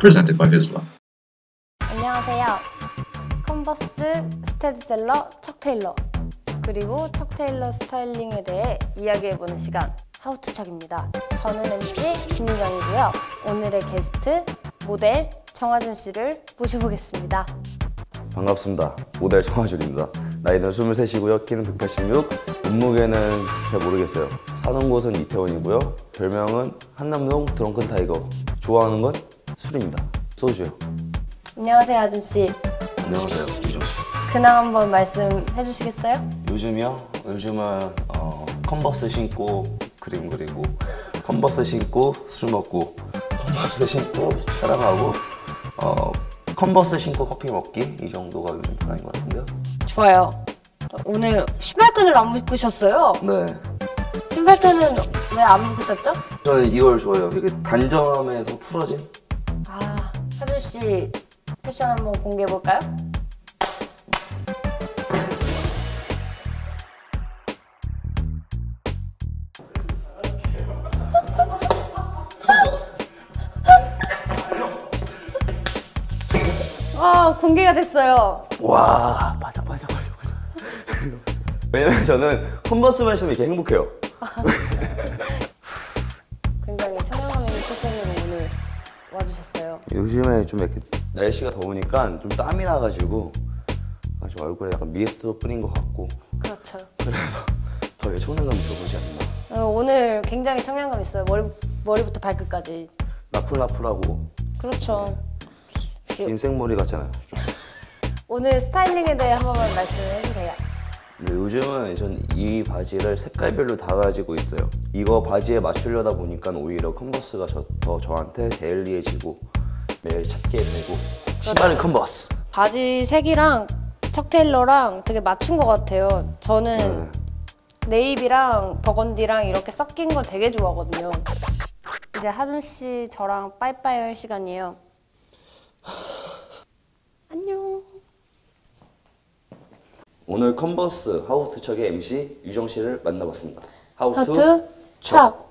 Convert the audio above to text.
presented by Vizsla. 안녕하세요. 컨버스 스테디셀러 척 테일러 그리고 척 테일러 스타일링에 대해 이야기해보는 시간 하우투척입니다. 저는 MC 김유경이고요. 오늘의 게스트 모델 정하준 씨를 모셔보겠습니다. 반갑습니다. 모델 정하준입니다. 나이는 23이고요. 키는 186. 몸무게는 잘 모르겠어요. 사는 곳은 이태원이고요. 별명은 한남동 드렁큰 타이거. 좋아하는 건 술입니다. 소주요. 안녕하세요, 아준 씨. 안녕하세요. 유정 씨. 근황 한번 말씀해 주시겠어요? 요즘이요? 요즘은 어, 컨버스 신고 그림 그리고 컨버스 신고 술 먹고 컨버스 신고 촬영하고 어, 컨버스 신고 커피 먹기 이 정도가 요즘 편한 것 같은데요. 좋아요. 오늘 신발끈을 안 묶으셨어요? 네. 신발끈은 왜 안 묶으셨죠? 저는 이걸 좋아해요. 이게 단정함에서 풀어진. 아, 하준 씨 패션 한번 공개해 볼까요? 아, 공개가 됐어요. 와, 맞아, 맞아, 맞아, 맞아. 왜냐면 저는 컨버스만 신으면 이렇게 행복해요. 굉장히 청량함 있는 패션으로 오늘 와주셨어요. 요즘에 좀 이렇게 날씨가 더우니까 좀 땀이 나가지고 아주 얼굴에 약간 미스트도 뿌린 것 같고 그렇죠. 그래서 더 청량감이 들어오지 않나. 어, 오늘 굉장히 청량감 있어요. 머리, 머리부터 발끝까지. 나풀나풀하고 그렇죠. 혹시 인생머리 같잖아요. 오늘 스타일링에 대해 한 번만 말씀해 주세요. 근데 요즘은 전 이 바지를 색깔별로 다 가지고 있어요. 이거 바지에 맞추려다 보니까 오히려 컨버스가 저, 더 저한테 데일리해지고 매일 찾게 되고 신발은 컨버스. 바지 색이랑 척 테일러랑 되게 맞춘 것 같아요. 저는 네 이비랑 버건디랑 이렇게 섞인 거 되게 좋아하거든요. 이제 하준 씨 저랑 빠이빠이 할 시간이에요. 안녕. 오늘 컨버스 하우투 척의 MC 유정 씨를 만나봤습니다. 하우투 척.